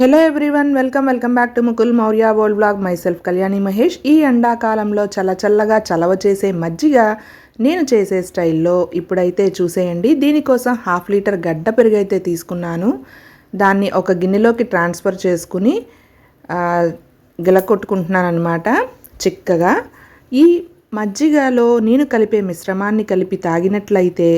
Hello everyone welcome welcome back to Mukul Maurya world blog myself Kalyani Mahesh ఈ ఎండాకాలంలో చల్ల చల్లగా చలవ చేసే మజ్జిగ నేను చేసే స్టైల్లో ఇప్పుడైతే చూసేయండి. దీనికోసం హాఫ్ లీటర్ గడ్డ పెరుగైతే తీసుకున్నాను. దాన్ని ఒక గిన్నెలోకి ట్రాన్స్ఫర్ చేసుకుని గిలకొట్టుకుంటున్నాను అనమాట చిక్కగా. ఈ మజ్జిగలో నేను కలిపే మిశ్రమాన్ని కలిపి తాగినట్లయితే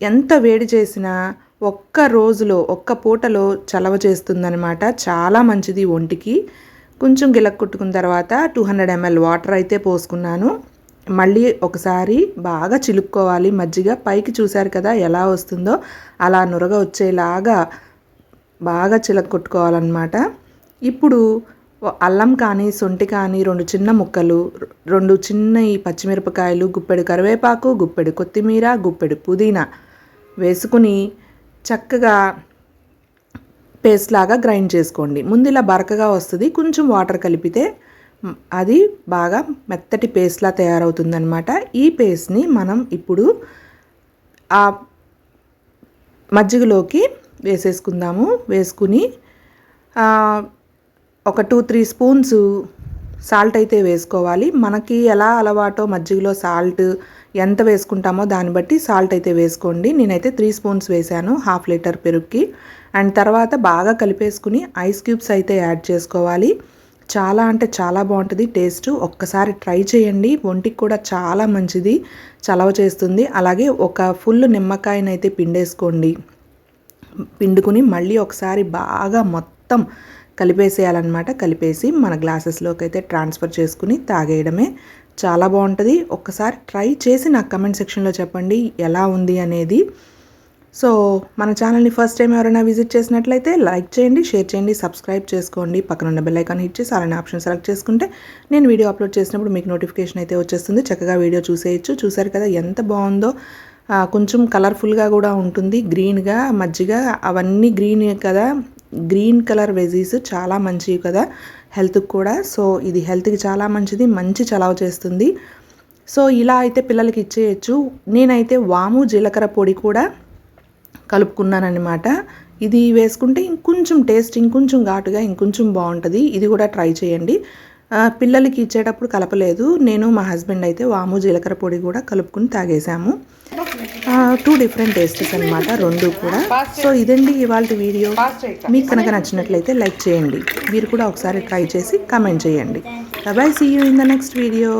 ఎంత వేడి చేసినా ఒక్క రోజులో ఒక్క పూటలో చలవ చేస్తుందనమాట చాలా మంచిది ఒంటికి. కొంచెం గిలక్కొట్టుకున్న తర్వాత టూ హండ్రెడ్ ఎంఎల్ వాటర్ అయితే పోసుకున్నాను. మళ్ళీ ఒకసారి బాగా చిలుక్కోవాలి. మజ్జిగ పైకి చూశారు కదా ఎలా వస్తుందో. అలా నురగ వచ్చేలాగా బాగా చిలక్కొట్టుకోవాలన్నమాట ఇప్పుడు అల్లం కానీ సొంటి కానీ రెండు చిన్న ముక్కలు రెండు చిన్న ఈ పచ్చిమిరపకాయలు గుప్పెడు కరివేపాకు గుప్పెడు కొత్తిమీర గుప్పెడు పుదీనా వేసుకుని చక్కగా పేస్ట్ లాగా గ్రైండ్ చేసుకోండి. ముందు ఇలా బరకగా వస్తుంది. కొంచెం వాటర్ కలిపితే అది బాగా మెత్తటి పేస్ట్లా తయారవుతుందనమాట ఈ పేస్ట్ని మనం ఇప్పుడు ఆ మజ్జిగలోకి వేసేసుకుందాము. వేసుకుని ఒక టూ త్రీ స్పూన్స్ సాల్ట్ అయితే వేసుకోవాలి. మనకి ఎలా అలవాటో మజ్జిగలో సాల్ట్ ఎంత వేసుకుంటామో దాన్ని బట్టి సాల్ట్ అయితే వేసుకోండి. నేనైతే త్రీ స్పూన్స్ వేసాను హాఫ్ లీటర్ పెరుగుకి. అండ్ తర్వాత బాగా కలిపేసుకుని ఐస్ క్యూబ్స్ అయితే యాడ్ చేసుకోవాలి. చాలా అంటే చాలా బాగుంటుంది టేస్ట్. ఒక్కసారి ట్రై చేయండి. ఒంటికి కూడా చాలా మంచిది చలవ చేస్తుంది. అలాగే ఒక ఫుల్ నిమ్మకాయనైతే పిండేసుకోండి. పిండుకుని మళ్ళీ ఒకసారి బాగా మొత్తం కలిపేసేయాలన్నమాట. కలిపేసి మన గ్లాసెస్లోకి అయితే ట్రాన్స్ఫర్ చేసుకుని తాగేయడమే చాలా బాగుంటుంది. ఒక్కసారి ట్రై చేసి నాకు కమెంట్ సెక్షన్లో చెప్పండి ఎలా ఉంది అనేది. సో మన ఛానల్ని ఫస్ట్ టైం ఎవరైనా విజిట్ చేసినట్లయితే లైక్ చేయండి షేర్ చేయండి సబ్స్క్రైబ్ చేసుకోండి. పక్కన ఉన్న బెల్ ఐకాన్ హిట్ చేసి అలానే ఆప్షన్ సెలెక్ట్ చేసుకుంటే నేను వీడియో అప్లోడ్ చేసినప్పుడు మీకు నోటిఫికేషన్ అయితే వచ్చేస్తుంది. చక్కగా వీడియో చూసేయచ్చు. చూసారు కదా ఎంత బాగుందో. కొంచెం కలర్ఫుల్గా కూడా ఉంటుంది. గ్రీన్గా మజ్జిగ అవన్నీ గ్రీన్ కదా. గ్రీన్ కలర్ వెజీస్ చాలా మంచివి కదా హెల్త్కి కూడా. సో ఇది హెల్త్కి చాలా మంచిది మంచి చలవ చేస్తుంది. సో ఇలా అయితే పిల్లలకి ఇచ్చేయచ్చు. నేనైతే వాము జీలకర్ర పొడి కూడా కలుపుకున్నానమాట ఇది వేసుకుంటే ఇంకొంచెం టేస్ట్ ఇంకొంచెం ఘాటుగా ఇంకొంచెం బాగుంటుంది. ఇది కూడా ట్రై చేయండి. పిల్లలకి ఇచ్చేటప్పుడు కలపలేదు. నేను మా హస్బెండ్ అయితే వాము జీలకర్ర పొడి కూడా కలుపుకుని తాగేసాము టూ డిఫరెంట్ టేస్ట్స్ అనమాట రెండు కూడా. సో ఇదండి ఇవాళ వీడియో. మీకు కనుక నచ్చినట్లయితే లైక్ చేయండి. మీరు కూడా ఒకసారి ట్రై చేసి కమెంట్ చేయండి. Bye see you in the next video